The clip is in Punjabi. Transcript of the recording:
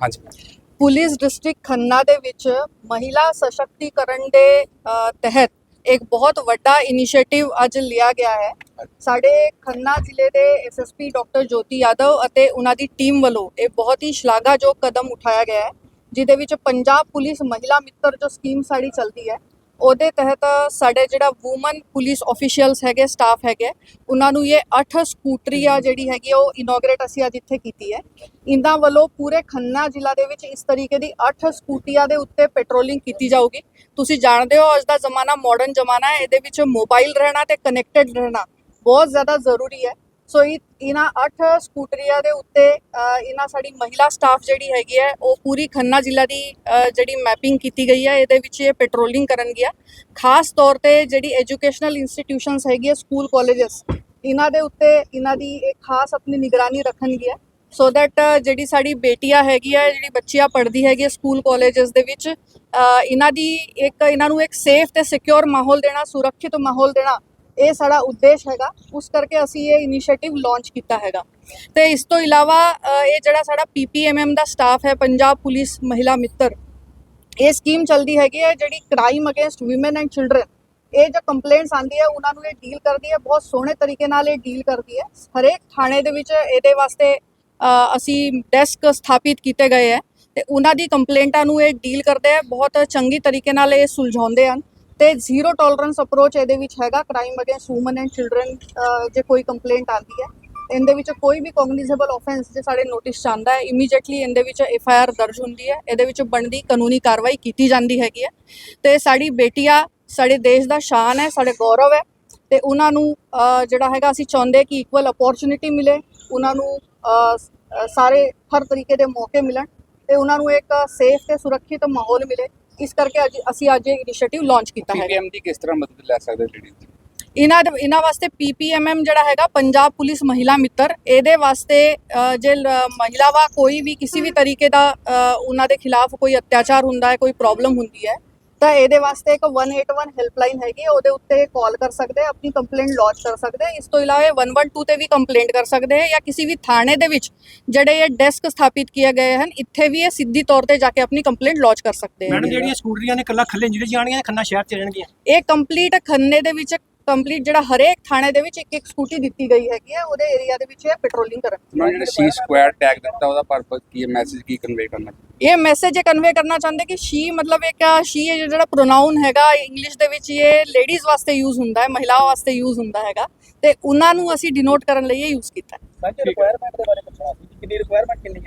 ਹਾਂਜੀ। ਪੁਲਿਸ ਡਿਸਟ੍ਰਿਕਟ ਖੰਨਾ ਦੇ ਵਿੱਚ ਮਹਿਲਾ ਸਸ਼ਕਤੀਕਰਨ ਦੇ ਤਹਿਤ ਇੱਕ ਬਹੁਤ ਵੱਡਾ ਇਨੀਸ਼ੀਏਟਿਵ ਅੱਜ ਲਿਆ ਗਿਆ ਹੈ। ਸਾਡੇ ਖੰਨਾ ਜ਼ਿਲ੍ਹੇ ਦੇ ਐਸਐਸਪੀ ਡਾਕਟਰ ਜੋਤੀ ਯਾਦਵ ਅਤੇ ਉਹਨਾਂ ਦੀ ਟੀਮ ਵੱਲੋਂ ਇਹ ਬਹੁਤ ਹੀ ਸ਼ਲਾਘਾਯੋਗ ਕਦਮ ਉਠਾਇਆ ਗਿਆ ਹੈ ਜਿਹਦੇ ਵਿੱਚ ਪੰਜਾਬ ਪੁਲਿਸ ਮਹਿਲਾ ਮਿੱਤਰ ਜੋ ਸਕੀਮ ਸਾਡੀ ਚੱਲਦੀ ਹੈ ਉਹਦੇ ਤਹਿਤ ਸਾਡੇ ਜਿਹੜਾ ਔਮਨ ਪੁਲਿਸ ਆਫੀਸ਼ੀਅਲਸ ਹੈਗੇ ਸਟਾਫ ਹੈਗੇ ਉਹਨਾਂ ਨੂੰ ਇਹ 8 ਆ ਜਿਹੜੀ ਹੈਗੀ ਆ, ਉਹ ਇਨੋਗਰੇਟ ਅਸੀਂ ਅੱਜ ਇੱਥੇ ਕੀਤੀ ਹੈ। ਇੰਦਾਂ ਵੱਲੋਂ ਪੂਰੇ ਖੰਨਾ ਜ਼ਿਲ੍ਹਾ ਦੇ ਵਿੱਚ ਇਸ ਤਰੀਕੇ ਦੀ 8 ਸਕੂਟੀਆਂ ਦੇ ਉੱਤੇ ਪੈਟਰੋਲਿੰਗ ਕੀਤੀ ਜਾਊਗੀ। ਤੁਸੀਂ ਜਾਣਦੇ ਹੋ ਅੱਜ ਦਾ ਜ਼ਮਾਨਾ ਮਾਡਰਨ ਜ਼ਮਾਨਾ ਹੈ ਇਹਦੇ ਵਿੱਚ ਮੋਬਾਈਲ ਰਹਿਣਾ ਤੇ ਕਨੈਕਟਡ ਰਹਿਣਾ ਬਹੁਤ ਜ਼ਿਆਦਾ ਜ਼ਰੂਰੀ ਹੈ। ਸੋ ਇਹ ਇਹਨਾਂ 8 ਸਕੂਟਰੀਆਂ ਦੇ ਉੱਤੇ ਇਹਨਾਂ ਸਾਡੀ ਮਹਿਲਾ ਸਟਾਫ ਜਿਹੜੀ ਹੈਗੀ ਹੈ, ਉਹ ਪੂਰੀ ਖੰਨਾ ਜ਼ਿਲ੍ਹਾ ਦੀ ਜਿਹੜੀ ਮੈਪਿੰਗ ਕੀਤੀ ਗਈ ਹੈ, ਇਹਦੇ ਵਿੱਚ ਇਹ ਪੈਟਰੋਲਿੰਗ ਕਰਨਗੀਆਂ। ਖਾਸ ਤੌਰ ਤੇ ਜਿਹੜੀ ਐਜੂਕੇਸ਼ਨਲ ਇੰਸਟੀਟਿਊਸ਼ਨਸ ਹੈਗੀ ਹੈ ਸਕੂਲ ਕਾਲਜਸ ਇਹਨਾਂ ਦੇ ਉੱਤੇ ਇਹਨਾਂ ਦੀ ਇੱਕ ਖਾਸ ਆਪਣੀ ਨਿਗਰਾਨੀ ਰੱਖਣਗੀਆਂ। ਸੋ ਦੈਟ ਜਿਹੜੀ ਸਾਡੀ ਬੇਟੀਆਂ ਹੈਗੀ ਹੈ ਜਿਹੜੀ ਬੱਚੀਆਂ ਪੜ੍ਹਦੀ ਹੈਗੀ ਹੈ ਸਕੂਲ ਕਾਲਜਸ ਦੇ ਵਿੱਚ ਇਹਨਾਂ ਦੀ ਇੱਕ ਇਹਨਾਂ ਨੂੰ ਇੱਕ ਸੇਫ ਤੇ ਸਿਕਿਉਰ ਮਾਹੌਲ ਦੇਣਾ, ਸੁਰੱਖਿਅਤ ਮਾਹੌਲ ਦੇਣਾ ਇਹ ਸਾਡਾ ਉਦੇਸ਼ ਹੈਗਾ। ਉਸ ਕਰਕੇ ਅਸੀਂ ਇਹ ਇਨੀਸ਼ੀਏਟਿਵ ਲਾਂਚ ਕੀਤਾ ਹੈਗਾ। ਤੇ ਇਸ ਤੋਂ ਇਲਾਵਾ ਇਹ ਜਿਹੜਾ ਸਾਡਾ ਪੀਪੀਐਮਐਮ ਦਾ ਸਟਾਫ ਹੈ, ਪੰਜਾਬ ਪੁਲਿਸ ਮਹਿਲਾ ਮਿੱਤਰ, ਇਹ ਸਕੀਮ ਚਲਦੀ ਹੈਗੀ ਹੈ ਜਿਹੜੀ crime against women and children ਇਹ ਜੋ ਕੰਪਲੇਂਟਸ ਆਂਦੀ ਹੈ, ਉਹਨਾਂ ਨੂੰ ਇਹ ਡੀਲ ਕਰਦੀ ਹੈ, ਬਹੁਤ ਸੋਹਣੇ ਤਰੀਕੇ ਨਾਲ ਇਹ ਡੀਲ ਕਰਦੀ ਹੈ। ਹਰੇਕ ਥਾਣੇ ਦੇ ਵਿੱਚ ਇਹਦੇ ਵਾਸਤੇ ਅਸੀਂ ਡੈਸਕ ਸਥਾਪਿਤ ਕੀਤੇ ਗਏ ਹੈ। ਤੇ ਉਹਨਾਂ ਦੀ ਕੰਪਲੇਂਟਾਂ ਨੂੰ ਇਹ ਡੀਲ ਕਰਦੇ ਹੈ, ਬਹੁਤ ਚੰਗੀ ਤਰੀਕੇ ਨਾਲ ਇਹ ਸੁਲਝਾਉਂਦੇ ਹਨ। ਤੇ ਜ਼ੀਰੋ ਟੋਲਰੈਂਸ ਅਪਰੋਚ ਇਹਦੇ ਵਿੱਚ ਹੈਗਾ crime against human and children ਜੇ ਕੋਈ ਕੰਪਲੇਂਟ ਆਉਂਦੀ ਹੈ, ਇਹਦੇ ਵਿੱਚ ਕੋਈ ਵੀ ਕੌਗਨੀਜ਼ੇਬਲ ਆਫੈਂਸ ਜੇ ਸਾਡੇ ਨੋਟਿਸ ਆਂਦਾ ਹੈ ਇਮੀਡੀਏਟਲੀ ਇਹਦੇ ਵਿੱਚ ਐਫ ਆਈ ਆਰ ਦਰਜ ਹੁੰਦੀ ਹੈ, ਇਹਦੇ ਵਿੱਚ ਬਣਦੀ ਕਾਨੂੰਨੀ ਕਾਰਵਾਈ ਕੀਤੀ ਜਾਂਦੀ ਹੈਗੀ ਹੈ। ਤੇ ਸਾਡੀ ਬੇਟੀਆਂ ਸਾਡੇ ਦੇਸ਼ ਦਾ ਸ਼ਾਨ ਹੈ, ਸਾਡੇ ਗੌਰਵ ਹੈ, ਤੇ ਉਹਨਾਂ ਨੂੰ ਜਿਹੜਾ ਹੈਗਾ ਅਸੀਂ ਚਾਹੁੰਦੇ ਕਿ ਇਕੁਅਲ ਅਪੋਰਚੁਨਿਟੀ ਮਿਲੇ, ਉਹਨਾਂ ਨੂੰ ਸਾਰੇ ਹਰ ਤਰੀਕੇ ਦੇ ਮੌਕੇ ਮਿਲਣ, ਤੇ ਉਹਨਾਂ ਨੂੰ ਇੱਕ ਸੇਫ ਤੇ ਸੁਰੱਖਿਅਤ ਮਾਹੌਲ ਮਿਲੇ। ਇਸ ਕਰਕੇ ਅੱਜ ਅਸੀਂ ਅੱਜ ਇਹ ਇਨੀਸ਼ੀਏਟਿਵ ਲਾਂਚ ਕੀਤਾ ਹੈ ਪੀਪੀਐਮ ਦੀ ਕਿਸ ਤਰ੍ਹਾਂ ਮਦਦ ਲੈ ਸਕਦੇ ਲੇਡੀਜ਼ ਇਹਨਾਂ ਦੇ- ਇਹਨਾਂ ਵਾਸਤੇ ਪੀਪੀਐਮਐਮ ਜਿਹੜਾ ਹੈਗਾ ਪੰਜਾਬ ਪੁਲਿਸ ਮਹਿਲਾ ਮਿੱਤਰ ਇਹਦੇ ਵਾਸਤੇ ਜੇ ਮਹਿਲਾ ਵਾ ਕੋਈ ਵੀ ਕਿਸੇ ਵੀ ਤਰੀਕੇ ਦਾ ਉਹਨਾਂ ਦੇ ਖਿਲਾਫ ਕੋਈ ਅਤਿਆਚਾਰ ਹੁੰਦਾ ਹੈ ਕੋਈ ਪ੍ਰੋਬਲਮ ਹੁੰਦੀ ਹੈ ਤਾਂ ਇਹਦੇ ਵਾਸਤੇ ਇੱਕ 181 ਹੈਲਪਲਾਈਨ ਹੈਗੀ ਹੈ, ਉਹਦੇ ਉੱਤੇ ਕਾਲ ਕਰ ਸਕਦੇ ਹੈ, ਆਪਣੀ ਕੰਪਲੇਂਟ ਲੌਂਚ ਕਰ ਸਕਦੇ ਹੈ। ਇਸ ਤੋਂ ਇਲਾਵਾ ਇਹ 112 ਤੇ ਵੀ ਕੰਪਲੇਂਟ ਕਰ ਸਕਦੇ ਹੈ ਜਾਂ ਕਿਸੇ ਵੀ ਥਾਣੇ ਦੇ ਵਿੱਚ ਜਿਹੜੇ ਇਹ ਡੈਸਕ ਸਥਾਪਿਤ ਕੀਏ ਗਏ ਹਨ ਇੱਥੇ ਵੀ ਇਹ ਸਿੱਧੀ ਤੌਰ ਤੇ ਜਾ ਕੇ ਆਪਣੀ ਕੰਪਲੇਂਟ ਲੌਂਚ ਕਰ ਸਕਦੇ ਮੈਡਮ ਹਨ ਜਿਹੜੀਆਂ ਸਕੂਟਰੀਆਂ ਨੇ ਕੱਲਾ ਖੱਲੇ ਜਿਹੜੇ ਜਾਣਗੀਆਂ ਖੰਨਾ ਸ਼ਹਿਰ ਚ ਰਹਿਣਗੀਆਂ ਇਹ ਕੰਪਲੀਟ ਖੰਨੇ ਦੇ ਵਿੱਚ ਕੰਪਲੀਟ ਜਿਹੜਾ ਹਰੇਕ ਥਾਣੇ ਦੇ ਵਿੱਚ ਇੱਕ ਇੱਕ ਸਕੂਟੀ ਦਿੱਤੀ ਗਈ ਹੈਗੀ ਹੈ ਉਹਦੇ ਏਰੀਆ ਦੇ ਵਿੱਚ ਇਹ ਪੈਟਰੋਲਿੰਗ ਕਰਨ ਉਹਨਾਂ ਜਿਹੜਾ ਸੀ ਸਕੁਐਰ ਟੈਗ ਦਿੱਤਾ ਉਹਦਾ ਪਰਪਸ ਕੀ ਹੈ? ਮੈਸੇਜ ਕੀ ਕਨਵੇ ਕਰਨਾ? ਇਹ ਮੈਸੇਜ ਇਹ ਕਨਵੇ ਕਰਨਾ ਚਾਹੁੰਦੇ ਕਿ ਸ਼ੀ ਮਤਲਬ ਇੱਕ ਸ਼ੀ ਜਿਹੜਾ ਪ੍ਰੋਨਾਊਨ ਹੈਗਾ ਇੰਗਲਿਸ਼ ਦੇ ਵਿੱਚ ਇਹ ਲੇਡੀਜ਼ ਵਾਸਤੇ ਯੂਜ਼ ਹੁੰਦਾ ਹੈ ਮਹਿਲਾਵਾਂ ਵਾਸਤੇ ਯੂਜ਼ ਹੁੰਦਾ ਹੈਗਾ ਤੇ ਉਹਨਾਂ ਨੂੰ ਅਸੀਂ ਡਿਨੋਟ ਕਰਨ ਲਈ ਇਹ ਯੂਜ਼ ਕੀਤਾ ਹੈ। ਸਰ ਰਿਕੁਆਇਰਮੈਂਟ ਦੇ ਬਾਰੇ ਪੁੱਛਣਾ ਸੀ ਕਿੰਨੀ ਰਿਕੁਆਇਰਮੈਂਟ ਕਿੰਨੀ ਹੈ?